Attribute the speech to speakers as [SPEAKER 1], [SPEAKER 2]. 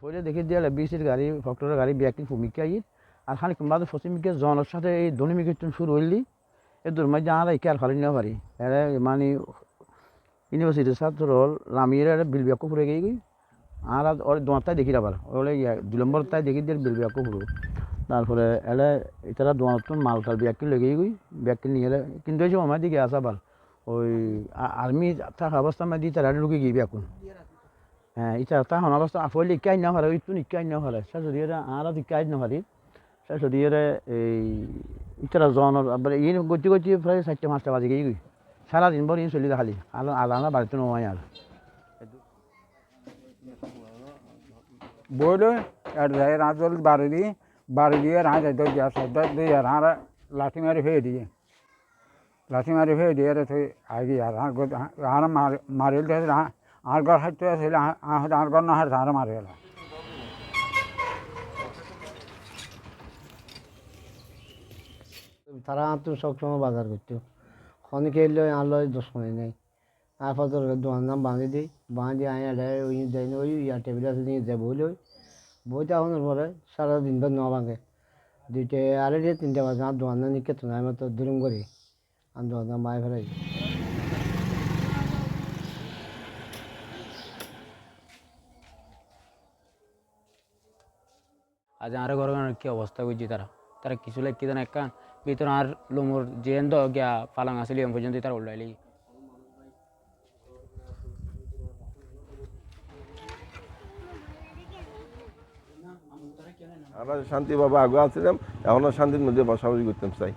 [SPEAKER 1] পরে দেখি দিয়ে বিসির গাড়ি ফক্টরের গাড়ি বিয়াকিং ভূমিকা আই আর খানিক বাদে পশ্চিমিকে জনের সাথে এই দনিমিকে শুরু হইলি এই দূর মাঝে আর একে ফালি না পারি। এরা মানে ইউনিভার্সিটির ছাত্র হল লামিয়ের একটা বিল বিয়াকু ফুরে গিয়ে গই। আর ওর দোয়ারটাই দেখি আবার ওলে নম্বর তাই দেখি দিয়ে বিল বিয়াকু তারপরে এলে এটারা দোয়ারতো মালটার বিয়াকি লেগে গই বিয়াকি নিয়ে এলে কিন্তু এই সময় দিকে আসা বার, ওই আর্মি থাকা অবস্থা মাঝে তারা ঢুকে গিয়ে বিয়াকুন হ্যাঁ এটা তখন অবস্থা আফলি ইকাই না পারে ইটুন ইকাই না পারে সে যদি আর ইকাই না পারি সে যদি এই ইটারা জনের আবার ইন গতি গতি প্রায় চারটে, পাঁচটা বাজে গিয়ে সারাদিন ভর ইন চলি খালি। আলো আলাদা বাড়িতে নয় আর।
[SPEAKER 2] বইলে আর যাই রাঁধল বাড়ি দিয়ে বাড়ি দিয়ে রাঁধ যাই দিয়া সব দিয়ে রাঁধ লাঠি মারি ফেয়ে দিয়ে। লাঠি মারি ফেয়ে দিয়ে তুই আগে আর আর মারিল ঘর হাঁটতে আসলে আর ঘর না হাঁটতে আর মারি গেল।
[SPEAKER 3] তারা তো সবসময় বাজার করতো খনিকে এলো আনলো দশ মিনিট নেই আর পর দোকান নাম বাঁধি দিই বাঁধি আয় ওই দেয় ওই ইয়ার টেবিল আছে নিয়ে যায় বই লই বইটা আনার পরে সারা দিন ভর ন ভাঙে দুইটা আড়াইটে তিনটে বাজে আর দোকান নিকে তো নাই মতো দুরুম করি আর দোকান নাম বাই ফেরাই
[SPEAKER 4] আজ আর ঘর কি অবস্থা করছি তারা? তারা কিছু লাগ জানে একান ভিতর আর লোমর জেন এন্দ গিয়া পালাং আসিল এম পর্যন্ত তারা উল্লাইলি
[SPEAKER 5] আমরা শান্তিভাবে আগে আসছিলাম এখনও শান্তির মধ্যে বসবাস করতাম চাই